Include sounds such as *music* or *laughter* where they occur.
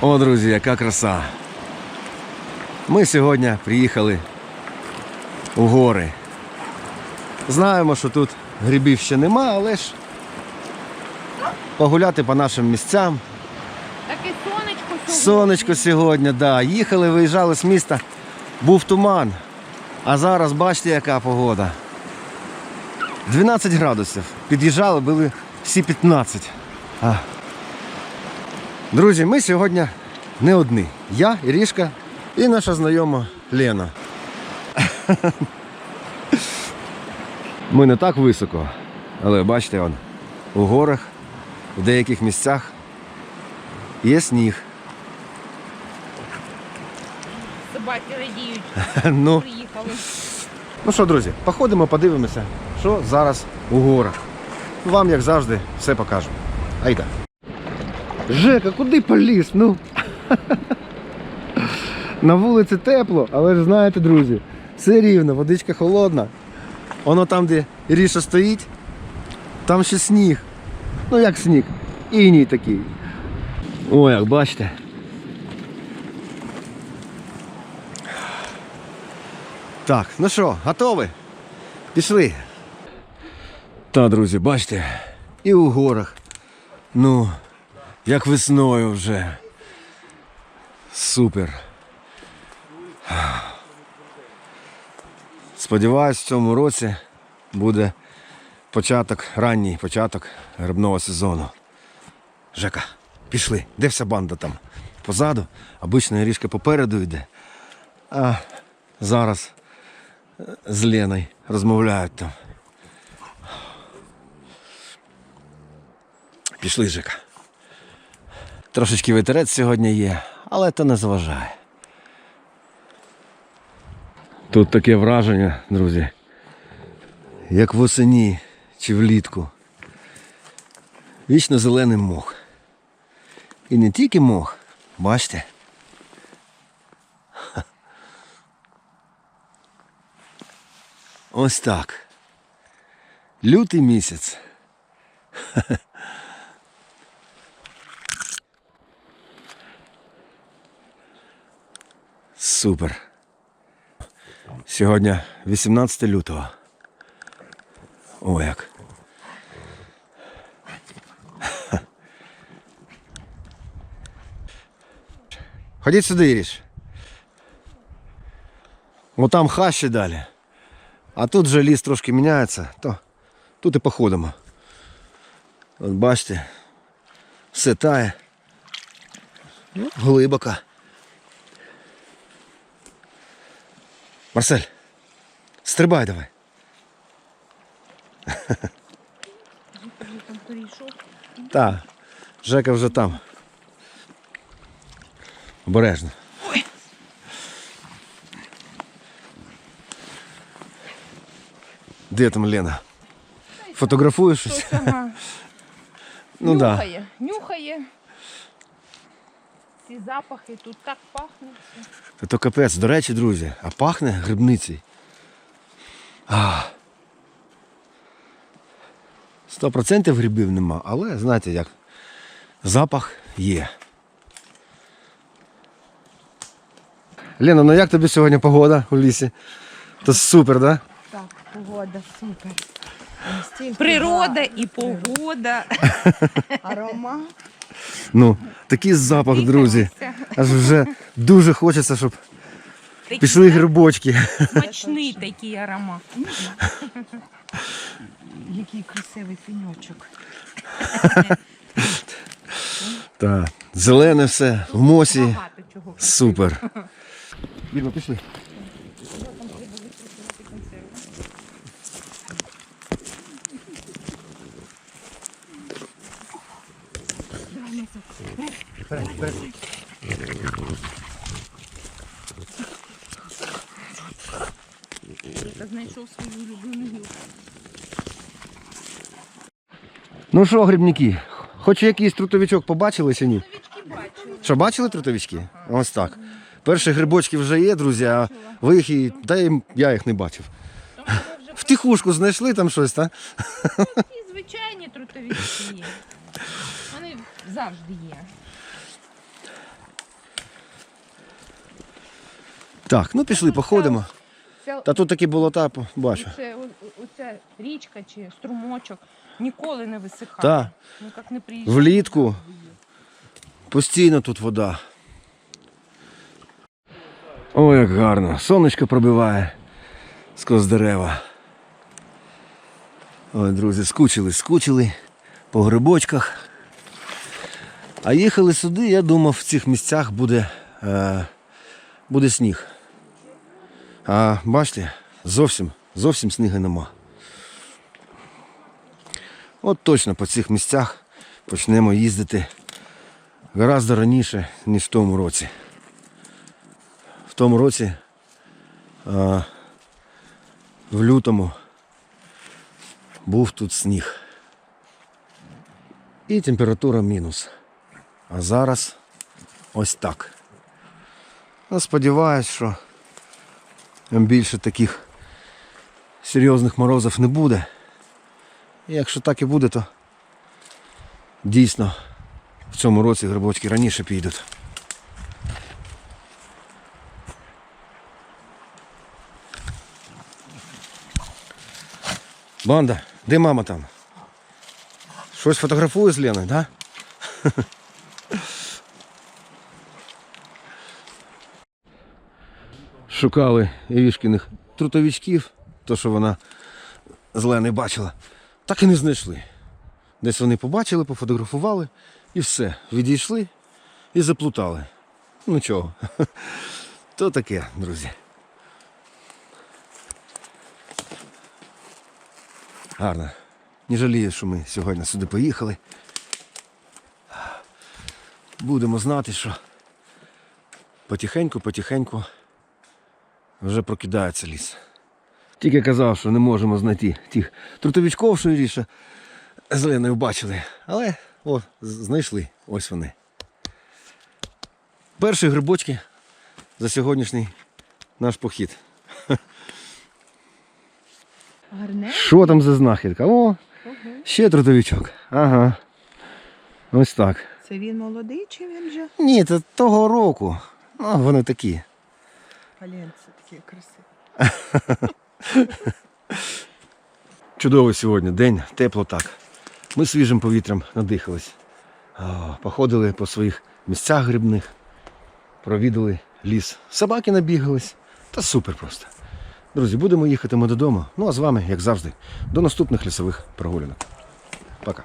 О, друзі, яка краса. Ми сьогодні приїхали у гори. Знаємо, що тут грибів ще нема, але ж погуляти по нашим місцям. Таке сонечко сьогодні. Сонечко сьогодні, да. Їхали, виїжджали з міста, був туман. А зараз бачите, яка погода. 12 градусів. Під'їжджали, були всі 15. А. Друзі, ми сьогодні не одні. Я, Ірішка і наша знайома Лена. *laughs* Ми не так високо, але бачите, он, у горах, у деяких місцях є сніг. Собаки радіють, *laughs* Ну, приїхали. ну що, друзі, походимо, подивимося, що зараз у горах. Вам, як завжди, все покажу. Айда. Жека, куди поліз? Ну. На вулиці тепло, але ж знаєте, друзі, все рівно, водичка холодна. Воно там, де Іріша стоїть, там ще сніг. Ну як сніг? Іній такий. О, як бачите. Так, ну що, готові? Пішли. Та, друзі, бачите, і у горах. Ну, як весною вже. Супер. Сподіваюсь, в цьому році буде початок, ранній початок грибного сезону. Жека, пішли. Де вся банда там? Позаду, обична ріжка попереду йде. А зараз з Леною розмовляють там. Пішли, Жека. Трошечки вітерець сьогодні є, але то не заважає. Тут таке враження, друзі, як восені чи влітку. Вічно зелений мох. І не тільки мох, бачите. Ось так. Лютий місяць. Супер. Сьогодні 18 лютого. О як. Ходіть сюди, Іріш. О там хащі далі. А тут вже ліс трошки міняється, то тут і походимо. От бачите, все тає. Ну. Марсель, стрибай давай. Там перейшов. Так, Жека вже там. Обережно. Де там Лена? Фотографуєш щось? Хтось ага. Ну так. Да. нюхає, нюхає. Ці запахи тут так пахнуть. все. Та то капець. До речі, друзі, а пахне грибницею. А. Сто процентів грибів нема, але знаєте як, запах є. Лена, ну як тобі сьогодні погода у лісі? То супер, да? Так, погода супер. Настільки Природа і погода. аромат. Ну, такий запах, друзі. Аж вже дуже хочеться, щоб Такий, пішли грибочки. Смачний такий аромат. Який красивий фіньочок. Так, зелене все, в мосі. Супер. Вірно, пішли. Знайшов свою улюблену. Ну що, грибники, хоч якийсь трутовичок побачили чи ні? Що, бачили трутовички? Ось так. Перші грибочки вже є, друзі, а ви їх і. Та я їх не бачив. В тихушку знайшли там щось, так? звичайні трутовички завжди є. Так, ну пішли, походимо. Та тут такі болота, по- бачу. оце, о- оця річка чи струмочок ніколи не висихає. Та. Ну як не приїжджає. Влітку постійно тут вода. Ой, як гарно. Сонечко пробиває сквозь дерева. Ой, друзі, скучили, скучили по грибочках. А їхали сюди, я думав, в цих місцях буде, е, буде сніг. А бачите, зовсім, зовсім снігу нема. От точно по цих місцях почнемо їздити гораздо раніше, ніж в тому році. В тому році, а, в лютому, був тут сніг. І температура мінус. А зараз ось так. Ну, сподіваюсь, що більше таких серйозних морозів не буде. І якщо так і буде, то дійсно в цьому році грибочки раніше підуть. Банда, де мама там? Щось фотографує з Леною, да? *laughs* Шукали Ірішкиних трутовичків, то що вона з Леною бачила, так і не знайшли. Десь вони побачили, пофотографували і все. Відійшли і заплутали. Ну нічого. *laughs* То таке, друзі. Гарно. Не жалію, що ми сьогодні сюди поїхали. Будемо знати, що потихеньку, потихеньку вже прокидається ліс. Тільки казав, що не можемо знайти тих трутовичков, що Іріша з Леною бачили. Але о, знайшли. Ось вони. Перші грибочки за сьогоднішній наш похід. Гарне. Що там за знахідка? О, ще трутовичок. Ага. Ось так. Це він молодий чи він вже? Ні, це того року. Ну, вони такі. Паленці такі красиві. *laughs* Чудовий сьогодні день, тепло так. Ми свіжим повітрям надихались. Походили по своїх місцях грибних, провідали ліс. Собаки набігались. Та супер просто. Друзі, будемо їхати ми додому. Ну а з вами, як завжди, до наступних лісових прогулянок. Пока.